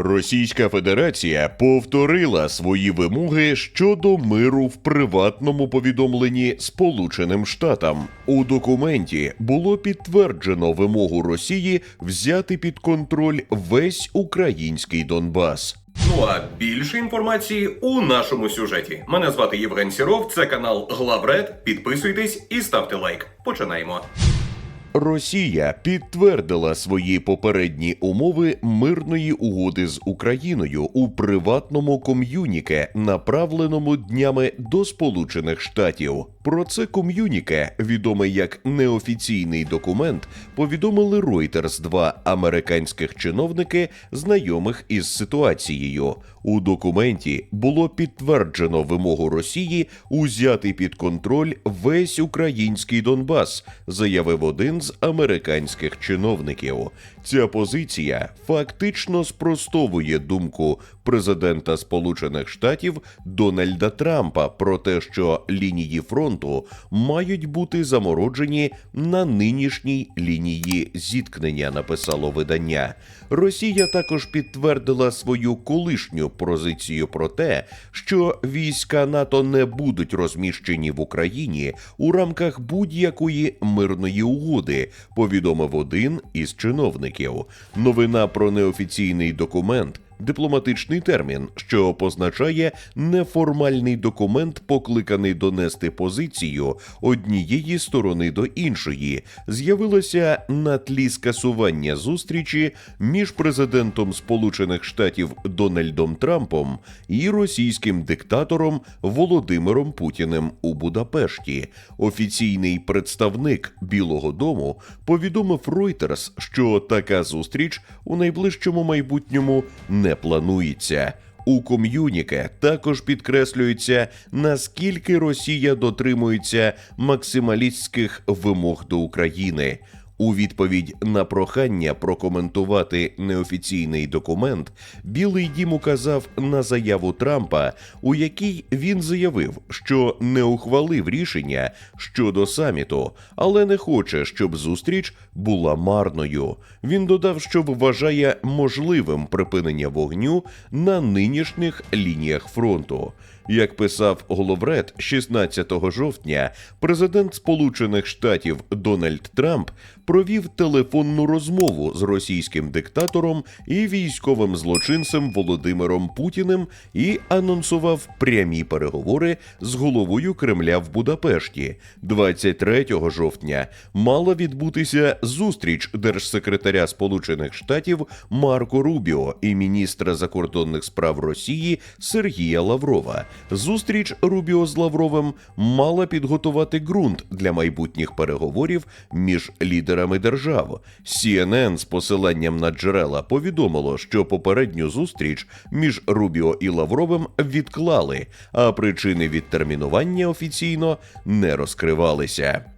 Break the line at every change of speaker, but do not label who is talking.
Російська Федерація повторила свої вимоги щодо миру в приватному повідомленні Сполученим Штатам. У документі було підтверджено вимогу Росії взяти під контроль весь український Донбас.
Ну а більше інформації у нашому сюжеті. Мене звати Євген Сіров, це канал Главред. Підписуйтесь і ставте лайк. Починаємо.
Росія підтвердила свої попередні умови мирної угоди з Україною у приватному ком'юніке, направленому днями до Сполучених Штатів. Про це ком'юніке, відоме як неофіційний документ, повідомили Reuters два американських чиновники, знайомих із ситуацією. У документі було підтверджено вимогу Росії узяти під контроль весь український Донбас, заявив один з американських чиновників. Ця позиція фактично спростовує думку президента Сполучених Штатів Дональда Трампа про те, що лінії фронту мають бути замороджені на нинішній лінії зіткнення. Написало видання. Росія також підтвердила свою колишню позицію про те, що війська НАТО не будуть розміщені в Україні у рамках будь-якої мирної угоди, повідомив один із чиновників. Новина про неофіційний документ. Дипломатичний термін, що позначає неформальний документ, покликаний донести позицію однієї сторони до іншої, з'явилося на тлі скасування зустрічі між президентом Сполучених Штатів Дональдом Трампом і російським диктатором Володимиром Путіним у Будапешті. Офіційний представник Білого Дому повідомив Reuters, що така зустріч у найближчому майбутньому не планується. У ком'юніке також підкреслюється, наскільки Росія дотримується максималістських вимог до України. У відповідь на прохання прокоментувати неофіційний документ, Білий Дім указав на заяву Трампа, у якій він заявив, що не ухвалив рішення щодо саміту, але не хоче, щоб зустріч була марною. Він додав, що вважає можливим припинення вогню на нинішніх лініях фронту. Як писав Головред 16 жовтня, президент Сполучених Штатів Дональд Трамп провів телефонну розмову з російським диктатором і військовим злочинцем Володимиром Путіним і анонсував прямі переговори з головою Кремля в Будапешті. 23 жовтня мала відбутися зустріч держсекретаря Сполучених Штатів Марко Рубіо і міністра закордонних справ Росії Сергія Лаврова. Зустріч Рубіо з Лавровим мала підготувати ґрунт для майбутніх переговорів між лідерами держав. CNN з посиланням на джерела повідомило, що попередню зустріч між Рубіо і Лавровим відклали, а причини відтермінування офіційно не розкривалися.